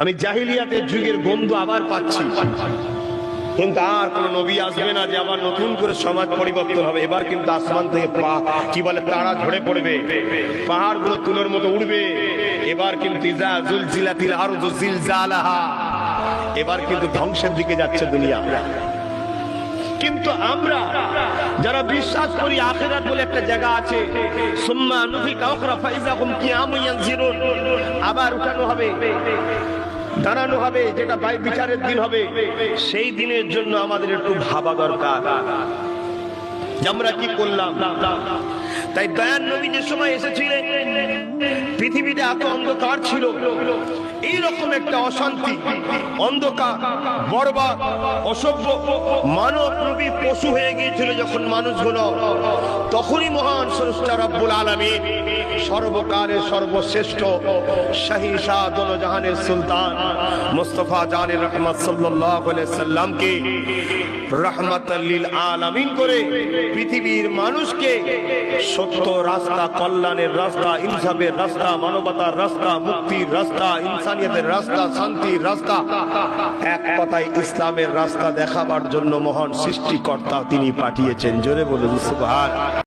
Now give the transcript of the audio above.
আমি জাহিলিয়াতের যুগের গন্ধ আবার পাচ্ছি। কিন্তু আর কোন নবী আসবে না যে আবার নতুন করে সমাজ পরিবর্তন হবে। এবার কিন্তু আসমান থেকে পা, কি বলে, তারা ঝরে পড়বে। পাহাড়গুলো তুলোর মতো উঠবে এবার কিন্তু এবার কিন্তু ধ্বংসের দিকে যাচ্ছে দুনিয়া। কিন্তু আমরা, যারা বিশ্বাস করি আখেরাত বলে একটা জায়গা আছে, সুম্মা নুফিকা উখরা ফাইজাকুম কিয়ামুন ইয়ানজিরুন। আবার উঠানো হবে। দাঁড়ানো হবে, যেটা বাই বিচারের দিন হবে, সেই দিনের জন্য আমাদের একটু ভাবা দরকার। আমরা কি করলাম? তাই দয়ান নবী সময় এসেছিলেন পৃথিবীতে এত অন্ধকার ছিল। এইরকম একটা অশান্তি, অন্ধকার, বরবাদ, অসভ্য, মানব পশু হয়ে গিয়েছিল যখন মানুষ মানুষগুলো। তখনই মহান স্রষ্টা রব্বুল আলামিন সর্বকালের সর্বশ্রেষ্ঠ শাহী শাহ জাহানের সুলতান মুস্তফা জানের রহমত সাল্লামকে রহমাতাল্লিল আলামিন করে পৃথিবীর মানুষকে সত্য রাস্তা, কল্যাণের রাস্তা, ইনসাফের রাস্তা মানবতার রাস্তা, মুক্তির রাস্তা, ইনসানিয়তের রাস্তা, শান্তির রাস্তা। এক কথায় ইসলামের রাস্তা দেখাবার জন্য মহান সৃষ্টিকর্তা তিনি পাঠিয়েছেন। জোরে বলুন, সুবহান।